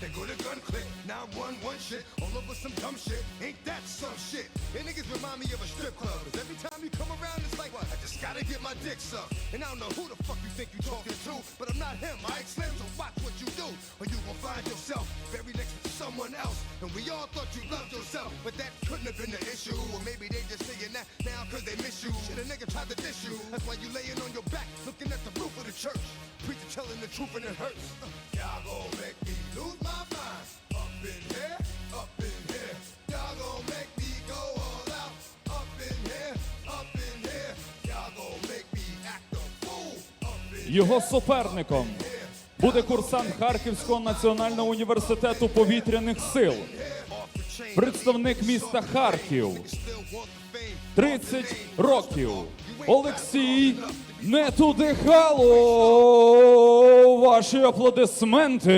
then go to gun click. Now one, one shit, all over some dumb shit. Ain't that some shit? And niggas remind me of a strip club. 'cause every time you come around, it's like, what? I just gotta get my dick sucked. And I don't know who the fuck you think you talking to, but I'm not him, I Slim? So watch what you do, or you gon' find yourself buried next to someone else. And we all thought you loved yourself, but that couldn't have been the issue. Or maybe they just saying that now cause they miss you. Shit, a nigga tried to diss you. That's why you laying on your back, looking at the roof of the church. Preacher telling the truth and it hurts. Uh, y'all gon' make me lose my mind. Up in here, up in here. Y'all gon' make me go all out. Up in here, up in here. Y'all gon' make me act a fool. Up in Його суперником буде курсант Харківського національного університету повітряних сил, представник міста Харків, 30 років. Олексій Нетудихало. Ваші аплодисменти.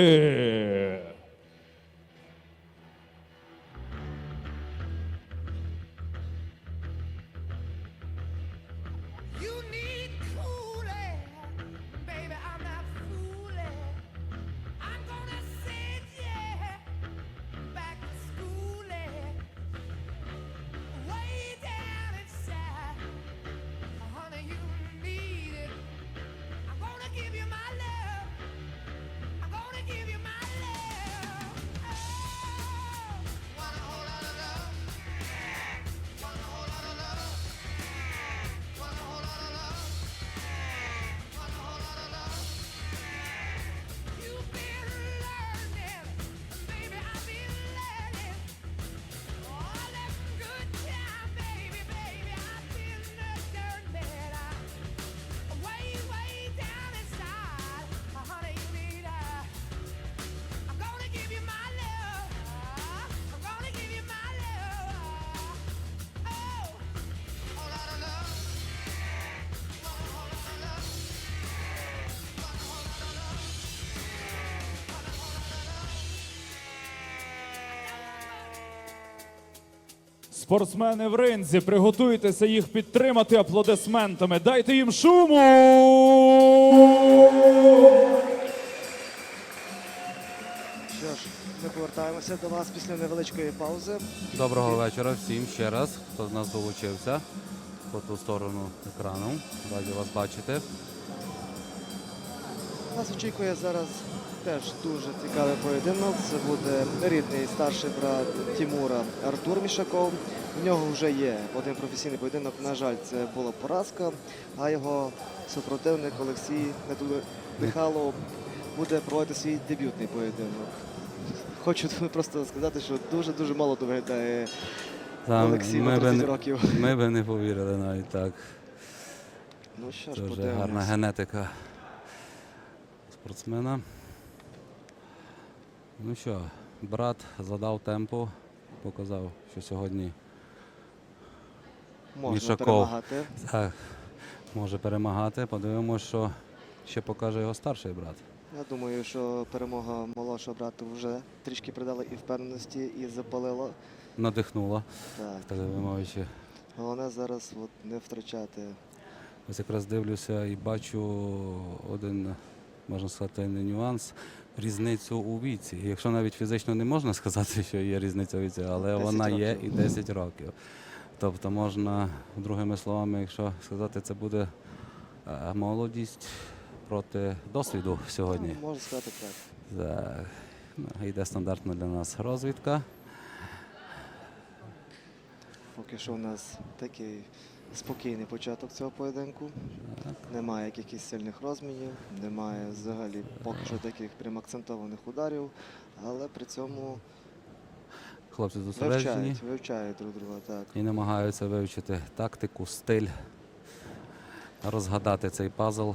Спортсмени в ринзі, приготуйтеся їх підтримати аплодисментами. Дайте їм шуму. Що ж, ми повертаємося до вас після невеличкої паузи. Доброго вечора всім ще раз, хто з нас долучився по ту сторону екрану. Раді вас бачити. Нас очікує зараз теж дуже цікавий поєдинок. Це буде рідний старший брат Тімура Артур Мішаков. В нього вже є один професійний поєдинок. На жаль, це була поразка, а його супротивник Олексій Михайлов буде проводити свій дебютний поєдинок. Хочу просто сказати, що дуже-дуже молодо виглядає Олексій на ми, би 30 не, років. ми би не повірили навіть так. Ну що ж, Дуже гарна генетика спортсмена. Ну що, брат задав темпу, показав, що сьогодні Можна Мішаков. перемагати. так, може перемагати. Подивимося, що ще покаже його старший брат. Я думаю, що перемога молодшого брату вже трішки придала і впевненості, і запалила. Надихнула, Так. так би. Головне зараз от не втрачати. Ось якраз дивлюся і бачу один, можна сказати, не нюанс, різницю у віці. Якщо навіть фізично не можна сказати, що є різниця у віці, але 10 вона є і 10 років. Тобто можна, другими словами, якщо сказати, це буде е, молодість проти досвіду сьогодні. Ну, можна сказати так. Так. Ну, Йде стандартна для нас розвідка. Поки що у нас такий спокійний початок цього поєдинку. Немає якихось сильних розмінів, немає взагалі поки що таких прям акцентованих ударів, але при цьому Хлопці зосереджені. вивчають, вивчають друг друга. Так. і намагаються вивчити тактику, стиль, розгадати цей пазл.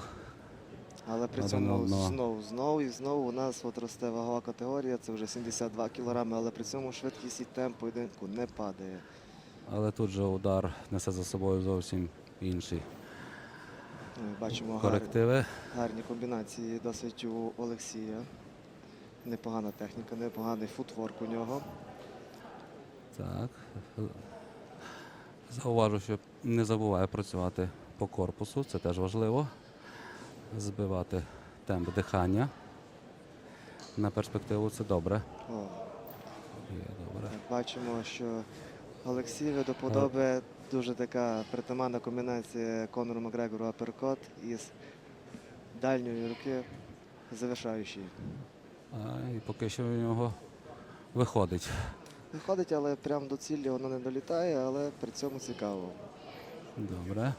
Але при цьому знову, знову і знову у нас от росте вагова категорія, це вже 72 кілограми, але при цьому швидкість і темп поєдинку не падає. Але тут же удар несе за собою зовсім інші Ми бачимо корективи. гарні комбінації досить у Олексія. Непогана техніка, непоганий футворк у нього. Так. Зауважу, що не забуває працювати по корпусу, це теж важливо. Збивати темп дихання. На перспективу це добре. О, Є добре. так, бачимо, що Олексію до подоби дуже така притаманна комбінація Конору Макгрегору аперкот із дальньої руки завершаючий. А, і поки що в нього виходить. Виходить, але прямо до цілі воно не долітає, але при цьому цікаво. Добре.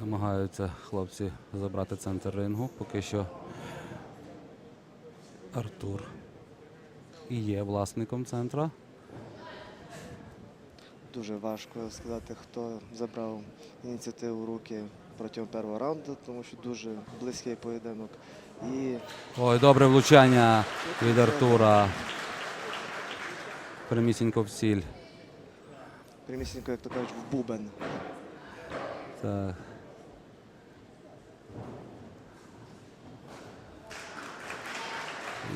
Намагаються хлопці забрати центр рингу. Поки що Артур і є власником центра. Дуже важко сказати, хто забрав ініціативу в руки протягом першого раунду, тому що дуже близький поєдинок. І Ой, добре влучання від Артура. Прямісінько в ціль. примісненько, як то кажуть, в бубен. Так.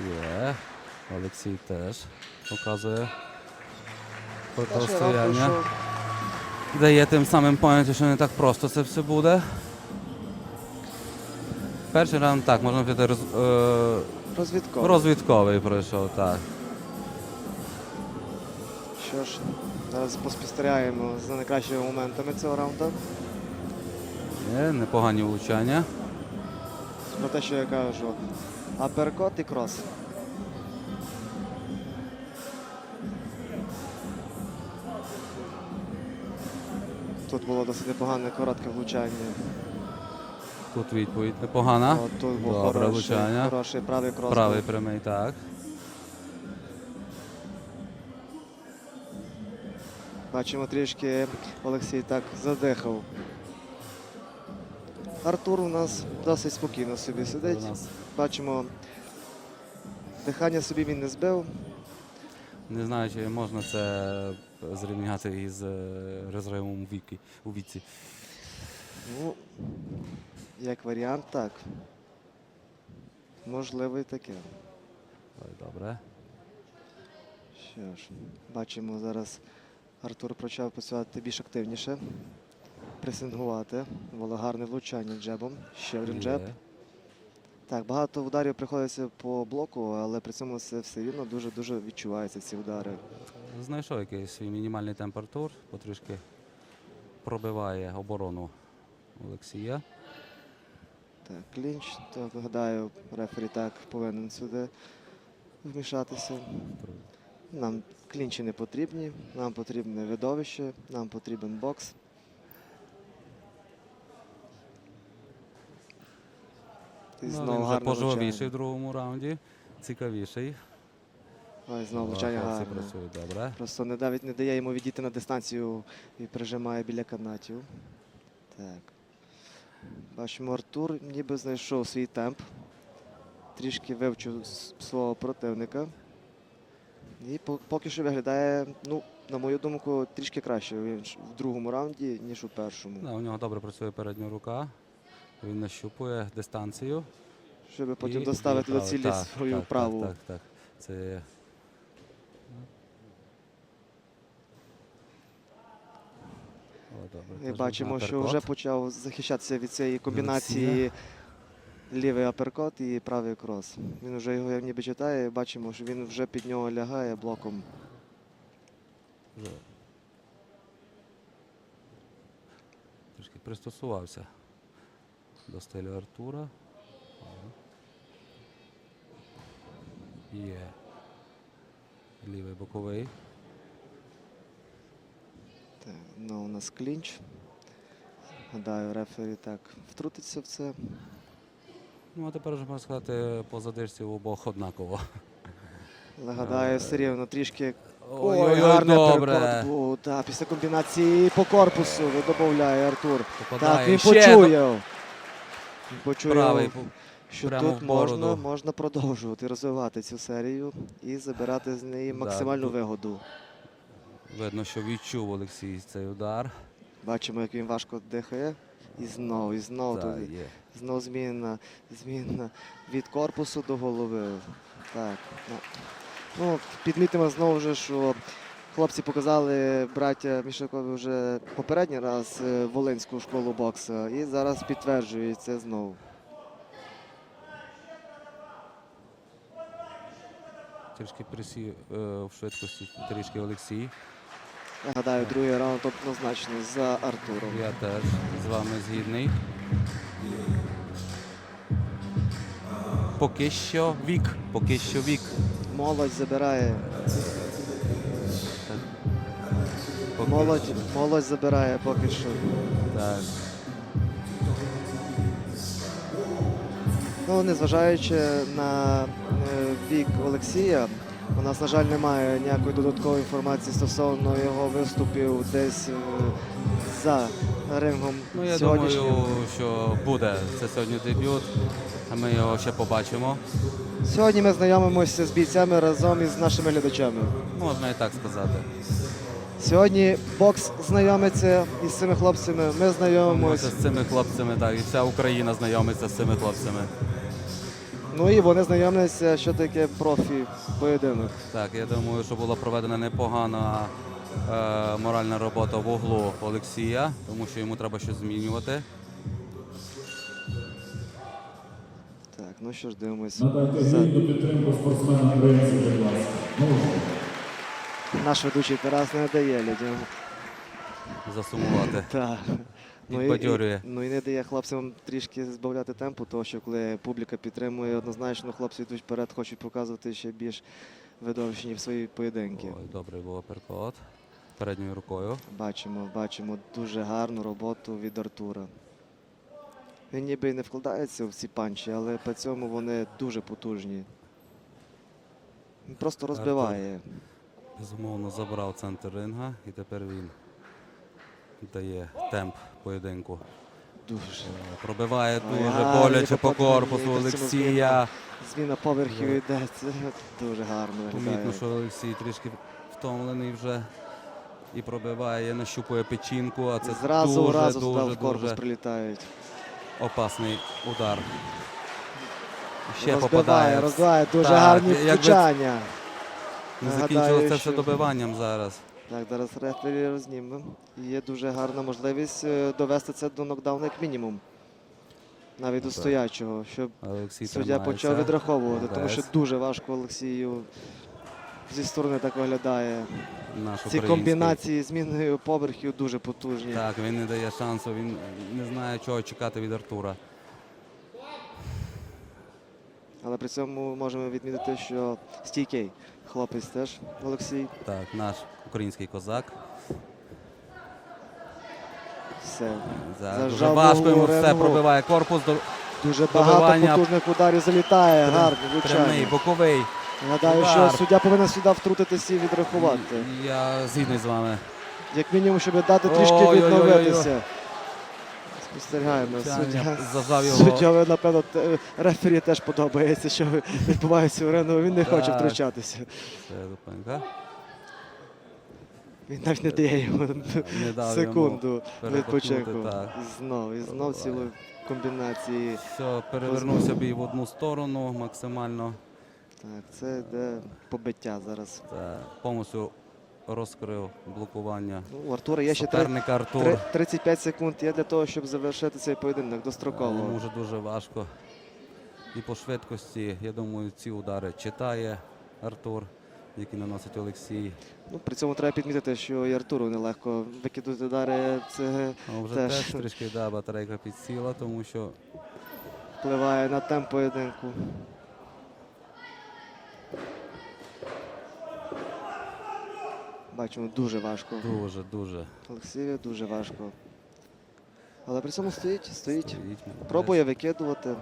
Є. Олексій теж показує протистояння. Дає тим самим поняття, що не так просто це все буде. Перший раунд так, можна піти роз, е, розвідково. розвідковий пройшов, так. Що ж, зараз поспостерігаємо за найкращими моментами цього раунду. Є, непогані влучання. Про те, що я кажу, аперкот і крос. Тут було досить непогане коротке влучання. Тут відповідь непогана. От тут був Добре хороший, влучання. хороший правий крос. Правий прямий, так. Бачимо трішки Олексій так задихав. Артур у нас досить спокійно собі сидить. Бачимо, дихання собі він не збив. Не знаю, чи можна це зрівняти із е, розривом у віки у віці. Ну, як варіант, так. Можливо, і таке. Ой, добре. Що ж, бачимо зараз Артур почав працювати більш активніше. Пресингувати. Було гарне влучання джебом. Ще один джеб. Є. Так, багато ударів приходиться по блоку, але при цьому це все рівно дуже-дуже відчуваються ці удари. Знайшов якийсь свій мінімальний темп Артур, потрішки пробиває оборону Олексія. Так, клінч, то нагадаю, рефері так повинен сюди вмішатися. Нам клінчі не потрібні, нам потрібне видовище, нам потрібен бокс. І Ну, знову він вже гарне в другому раунді. Цікавіший. Ой, знову О, влучання хлопці гарне. працюють добре. Просто не навіть не дає йому відійти на дистанцію і прижимає біля канатів. Так. Бачимо, Артур ніби знайшов свій темп. Трішки вивчив свого противника. І поки що виглядає, ну, на мою думку, трішки краще в другому раунді, ніж у першому. Да, у нього добре працює передня рука. Він нащупує дистанцію. Щоб потім і доставити до цілі свою праву. Так, так, так. Це є. О, добре. Бачимо, що вже почав захищатися від цієї комбінації лівий аперкот і правий крос. Він вже його ніби читає, бачимо, що він вже під нього лягає блоком. Вже Трошки пристосувався до стилю Артура. Є лівий боковий. Ну, у нас клінч. Гадаю, рефері так втрутиться в це. Ну, а тепер вже можна сказати, по задержці в обох однаково. Але гадаю, все рівно трішки. Ой, Ой-ой-ой, гарний аперкот був. Та, після комбінації по корпусу додає Артур. Попадає. Так, він Ще почує. Він почує, Правий що прямо тут в можна, бороду. можна продовжувати розвивати цю серію і забирати з неї максимальну вигоду. Видно, що відчув Олексій цей удар. Бачимо, як він важко дихає. І знову, і знову. Да, тут є. Знову змінна, змінна від корпусу до голови. Так. ну, Ну, підмітимо знову ж, що хлопці показали браття Мішакові вже попередній раз е, Волинську школу боксу і зараз підтверджують це знову. Трішки присів е, в швидкості трішки Олексій. Я гадаю, другий раунд однозначно за Артуром. Я теж з вами згідний. Поки що вік, поки що вік. Молодь забирає. Поки Молодь, що. молодь забирає поки що. Так. Ну, незважаючи на е, вік Олексія, у нас, на жаль, немає ніякої додаткової інформації стосовно його виступів десь е, за рингом Ну, я думаю, що буде. Це сьогодні дебют, а ми його ще побачимо. Сьогодні ми знайомимося з бійцями разом із нашими глядачами. Можна і так сказати. Сьогодні бокс знайомиться із цими хлопцями. Ми Ми знайомимося. з цими хлопцями, так, і вся Україна знайомиться з цими хлопцями. Ну і вони знайомляться, що таке профі поєдинок. Так, я думаю, що була проведена непогана е, моральна робота в углу Олексія, тому що йому треба щось змінювати. Так, ну що ж, дивимося. За- підтримку. Наш ведучий Тарас не дає людям. Засумувати. Так. Ну і, і, ну і не дає хлопцям трішки збавляти темпу, тому що коли публіка підтримує однозначно, хлопці йдуть вперед, хочуть показувати ще більш видовищні в свої поєдинки. Ой, добрий був аперкот. Передньою рукою. Бачимо, бачимо дуже гарну роботу від Артура. Він ніби і не вкладається в ці панчі, але при цьому вони дуже потужні. Він просто розбиває. Безумовно забрав центр ринга і тепер він дає темп поєдинку. Дуже. Е, Пробиває дуже гарні боляче по корпусу Олексія. Зміна поверхів йде. Це дуже гарно. Помітно, що Олексій трішки втомлений вже і пробиває, нащупує печінку, а це Зразу дуже, разу дуже, туди в корпус дуже прилітають. опасний удар. Ще розбиває, попадає. розбиває. Дуже Так, гарні втручання. Не закінчилося це все добиванням зараз. Так, зараз рефері розніме. Є дуже гарна можливість е, довести це до нокдауну як мінімум. Навіть до стоячого, щоб Олексій суддя тримається. почав відраховувати, тому що дуже важко Олексію зі сторони так виглядає. Наш Ці український. комбінації зміною поверхів дуже потужні. Так, він не дає шансу, він не знає, чого чекати від Артура. Але при цьому можемо відмітити, що стійкий хлопець теж Олексій. Так, наш український козак. Все. Так, дуже Зажав важко йому ногу все пробиває корпус. До... Дуже Добивання. багато потужних ударів залітає. Гарно, Прямий, боковий. Нагадаю, що удар. суддя повинен сюди втрутитися і відрахувати. Я згідний з вами. Як мінімум, щоб дати трішки Ой-ой-ой-ой. відновитися. Спостерігаємо. Суддя, суддя, напевно, рефері теж подобається, що відбувається у Рено. Він не хоче втручатися. Це. Він навіть не дає йому Не дав секунду відпочинку. знов, і знов цілої комбінації. Все, перевернувся бій в одну сторону максимально. Так, це йде побиття зараз. Та повністю розкрив блокування. Ну, у Артура є ще Артур. три- 35 секунд є для того, щоб завершити цей поєдинок Йому достроково. вже дуже важко. І по швидкості, я думаю, ці удари читає Артур, які наносить Олексій. Ну, при цьому треба підмітити, що і Артуру нелегко викидати удари. Це А вже Теж. теж, трішки да, батарейка підсіла, тому що впливає на темп поєдинку. Бачимо, дуже важко. дуже, дуже Олексію дуже важко. Але при цьому стоїть, стоїть. стоїть. Пробує викидувати. О,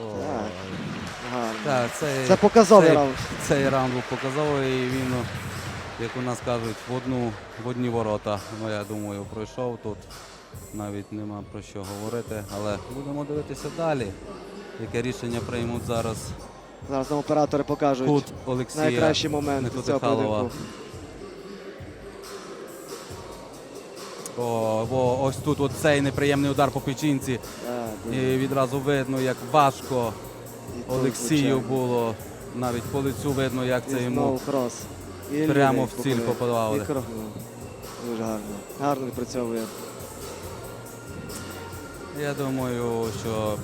Так. Гарно. Так, цей, Це показовий цей, раунд. Цей раунд був показовий, і він, ну, як у нас кажуть, в одну в одні ворота. Ну, я думаю, пройшов тут. Навіть нема про що говорити. Але будемо дивитися далі. Яке рішення приймуть зараз Зараз нам оператори покажуть кут Олексія найкращі моменти цього поєдинку. О, о, ось тут от цей неприємний удар по печінці. І відразу видно, як важко Олексію було навіть по лицю видно, як це йому. крос. Прямо в ціль попадали. Дуже гарно. Гарно відпрацьовує. Я думаю, що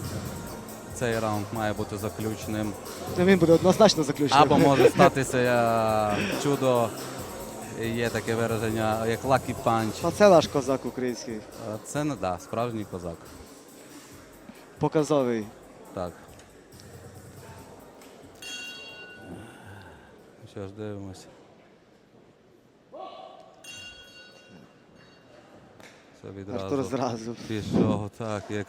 цей раунд має бути заключним. Ну, Він буде однозначно заключений. Або може статися чудо. Є таке вираження, як punch. А це наш козак український. Е, Це не да, справжній козак. Показовий. Так. Що ж, дивимося. Артур відразу зразу. пішов, так, як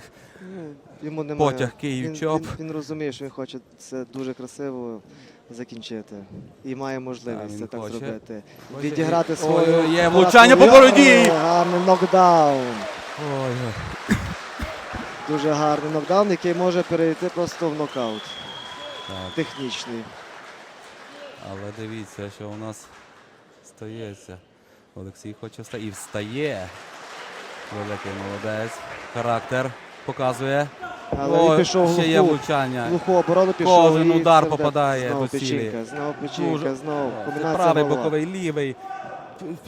Ну, Йому немає. Потяг Київ він, чоп. Він, він розуміє, що він хоче це дуже красиво закінчити. І має можливість це так зробити. Відіграти свою. Ой, є влучання по бороді! Гарний нокдаун. Ой, Дуже гарний нокдаун, який може перейти просто в нокаут. так. Технічний. Але дивіться, що у нас стається. Олексій хоче встати. І встає. Великий молодець. Характер показує. Але О, він пішов ще є влучання. глуху оборону пішов. Кожен і удар це попадає Знову до цілі. печінка, знову печінка, Дуже- знову. Комбінація правий, голова. боковий, лівий.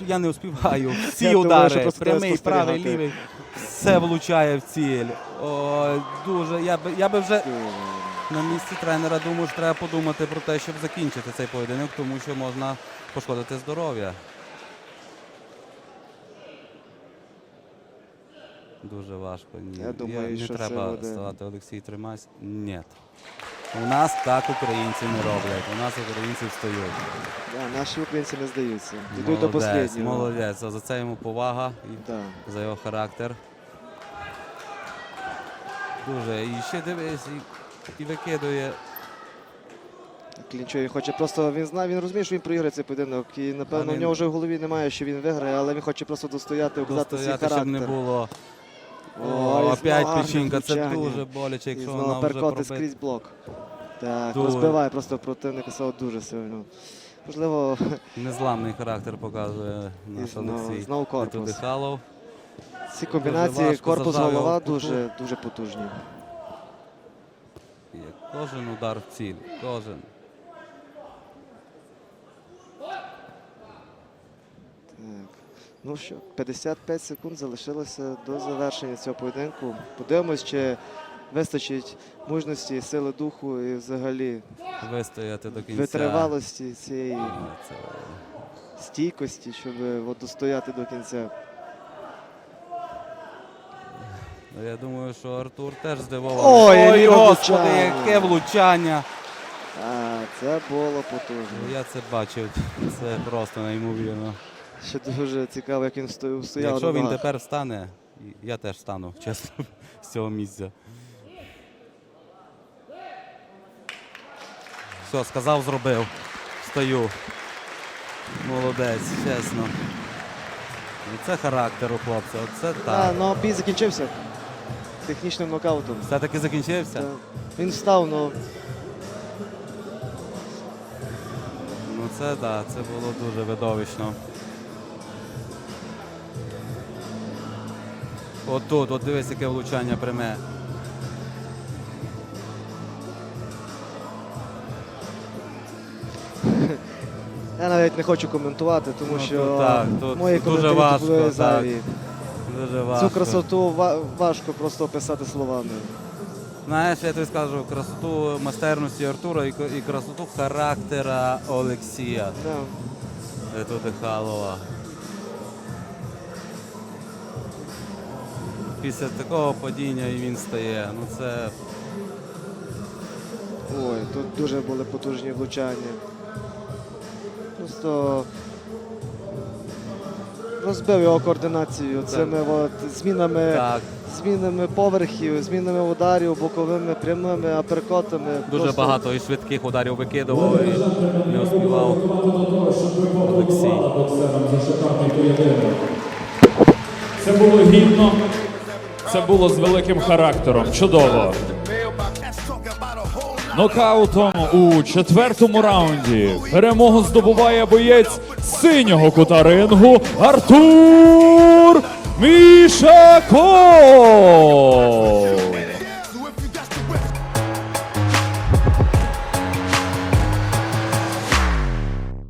Я не успіваю. Всі Я думаю, що удари. просто треба Прямий, правий, лівий. Все влучає в ціль. О, дуже. Я би, я би вже на місці тренера думаю, що треба подумати про те, щоб закінчити цей поєдинок, тому що можна пошкодити здоров'я. Дуже важко. Ні. Я думаю, не що це треба буде- ставати Олексій Тримась. Ні. У нас так українці не роблять. У нас українці встають. Да, наші українці не здаються. Йдуть до Молодець, останнього. молодець. За це йому повага і Да. за його характер. Дуже. І ще дивись, і, і викидує. Клінчує, хоче просто він знає, він розуміє, що він проіграє цей поєдинок. І напевно він- в нього вже в голові немає, що він виграє, але він хоче просто достояти, показати свій Достояти, характер. щоб не було. О, О, і опять знову печінка, це влучання. дуже боляче, І якщо знову вона вже перкоти пробита. скрізь блок. Так, Дуже. розбиває просто противника свого дуже сильно. Можливо, Незламний характер показує наш знову- Олексій. знову корпус. Ці комбінації важко корпус зажав його голова в куту. дуже, дуже потужні. Кожен удар в ціль. Кожен. Так. Ну що, 55 секунд залишилося до завершення цього поєдинку. Подивимось, чи вистачить мужності, сили духу і взагалі Вистояти до кінця. витривалості цієї Це стійкості, щоб от, достояти до кінця. Ну, Я думаю, що Артур теж здивований. Ой, яке господи, яке влучання! А, це було потужно. Ну, Я це бачив. Це просто неймовірно. Ще дуже цікаво, як він сто- стояв. Якщо він тепер встане, я теж встану, чесно, з цього місця. Все, сказав, зробив. Встаю. Молодець, чесно. І це характер у хлопця. Оце А, так. ну бій закінчився технічним нокаутом. Все-таки закінчився? Та Він встав, ну Ну це так, да, це було дуже видовищно. От тут, от дивись, яке влучання пряме. я навіть не хочу коментувати, тому Ну, що тут так, тут мої дуже важко, були так. зайві. Дуже важко. Цю красоту важко просто описати словами. Знаєш, я тобі скажу красоту майстерності Артура і, красоту характера Олексія Да. Ету Дихалова. Після такого падіння і він стає. Ну це Ой, тут дуже були потужні влучання. Просто розбив його координацію цими от змінами, так. змінами поверхів, змінами ударів, боковими, прямими, аперкотами. Дуже Просто багато і швидких ударів викидував і не успівав Олексій. Це було гідно. Це було з великим характером. Чудово. Нокаутом у четвертому раунді перемогу здобуває боєць синього кута рингу Артур Мішаков.